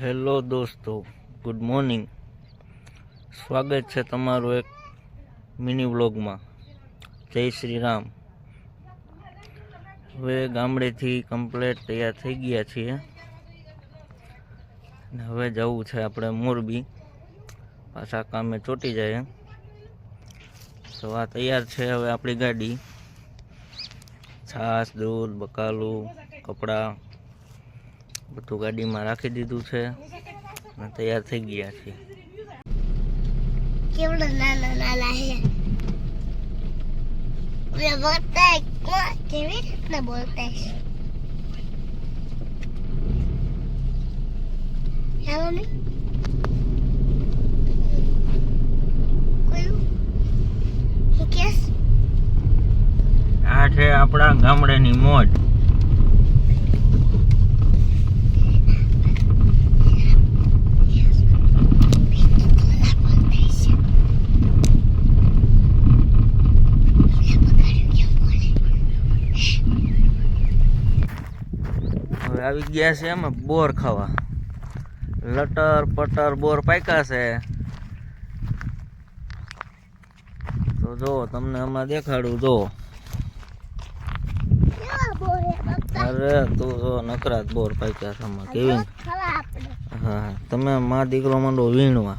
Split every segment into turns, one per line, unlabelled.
Hello દોસ્તો, good morning. સ્વાગત છે તમારું એક મિની વ્લોગમાં. જય શ્રી રામ. હવે ગામડેથી કમ્પ્લેટ તૈયાર થઈ ગયા છીએ. અને હવે જવું છે આપણે મોરબી. પાછા કામે ચોટી જાય તો આ તૈયાર છે હવે આપણી ગાડી. છાશ દૂધ, બકાલું, કપડાં. બધું ગાડીમાં રાખી દીધું છે. અને તૈયાર થઈ ગયા છે
કેવડા નાના નાના હે મેં બોલતા કોણ કેવી રીતના બોલતા છે? હે મમ્મી?
આ છે આપણા ગામડેની મોજ હવે આવી ગયા છે અમે બોર ખાવા. લટર પટર બોર પાક્યા છે. તો જો તમને આમાં દેખાડું જો. અરે તું જો નકરાત બોર પાક્યા છે આમાં કેવી હા તમે માં દીકરો માંડો વીણવા.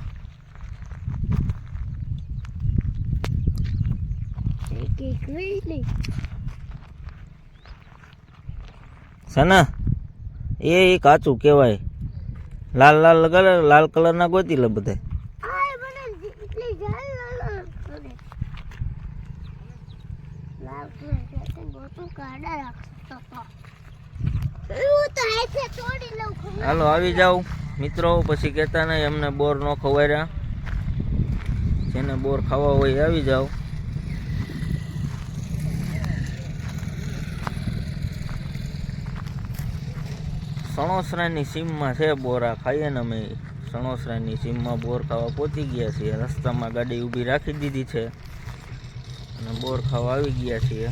ને એ કાચું કહેવાય. લાલ લાલ કલર લાલ કલરના ગોતી લે બધા. હાલો આવી જાવ મિત્રો પછી કહેતા નહીં એમને બોર ન ખવાય જેને બોર ખાવા હોય એ આવી જાવ સણોસરાની સીમમાં છે બોરા ખાઈએ ને અમે સણોસરાની સીમમાં બોર ખાવા પહોંચી ગયા છીએ. રસ્તામાં ગાડી ઊભી રાખી દીધી છે. અને બોર ખાવા આવી ગયા છીએ.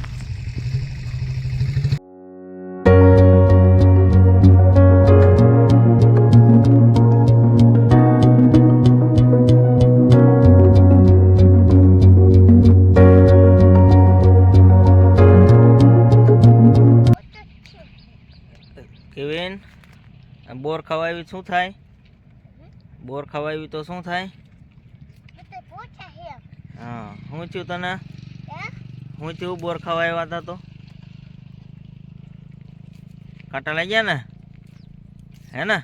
બોર ખાવા આવી શું થાય? બોર ખાવા આવી તો શું થાય?
હા,
હું થયું તને?
હું
થયું બોર ખાવા આવ્યા હતા તો? કાંટા લાગ્યા ને? હે ને?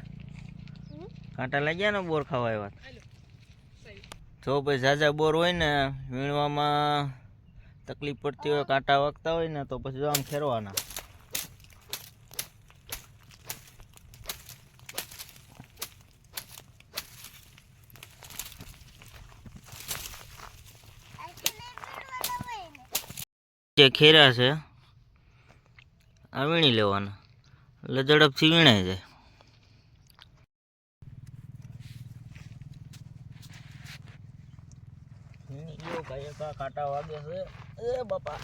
કાંટા
કાંટા લાગ્યા ને બોર ખાવા આવ્યા હતા? જો ભાઈ ઝાઝા બોર હોય ને, વીણવામાં તકલીફ પડતી હોય, કાંટા વાગતા હોય ને, તો પછી આમ ખેરવાના
આટલે વીડવાના હોય ને
જે ખેરા છે આ વીણી લેવાના. એટલે ઝડપથી વીણાઈ જાય. કાંટા વાગે છે. એ બાપા.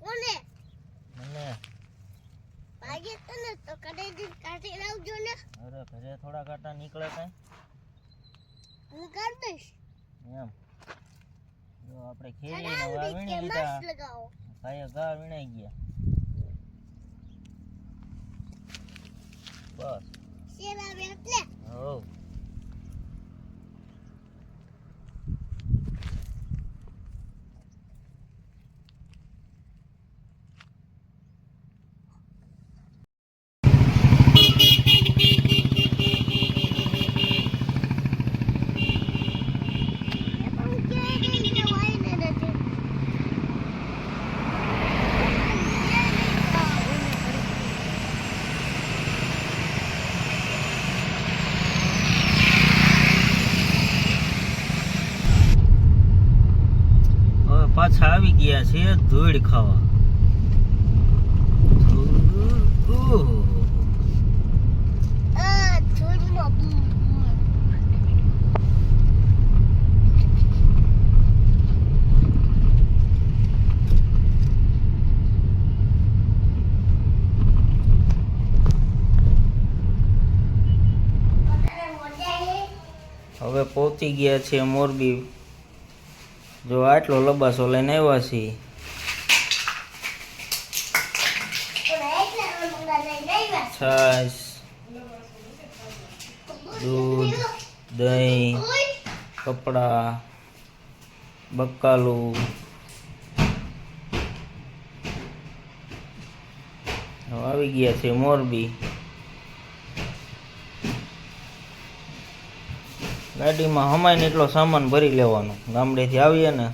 કોને?
મને.
ભાગે તને તો કડે કાઢી લાવજો ને.
અરે ઘરે થોડા કાંટા નીકળે કઈ?
હું કાઢ દઈશ
એમ. જો આપણે
ખેડી
ખેરીને
આમ
હવે વીણી લીધા. ભાઈ ઘા વીણાઈ ગયા. બસ.
આવે એટલે
હો પાછા આવી ગયા છે ધૂળ ખાવા. હવે પહોંચી ગયા છે મોરબી. જો આટલો લબાસો લઈને આવ્યા છીએ. છાશ, દૂધ, દહીં, કપડાં, બકાલું આવી ગયા છે મોરબી. ગાડીમાં હમાયને એટલો સામાન ભરી લેવાનો. ગામડેથી આવીએ ને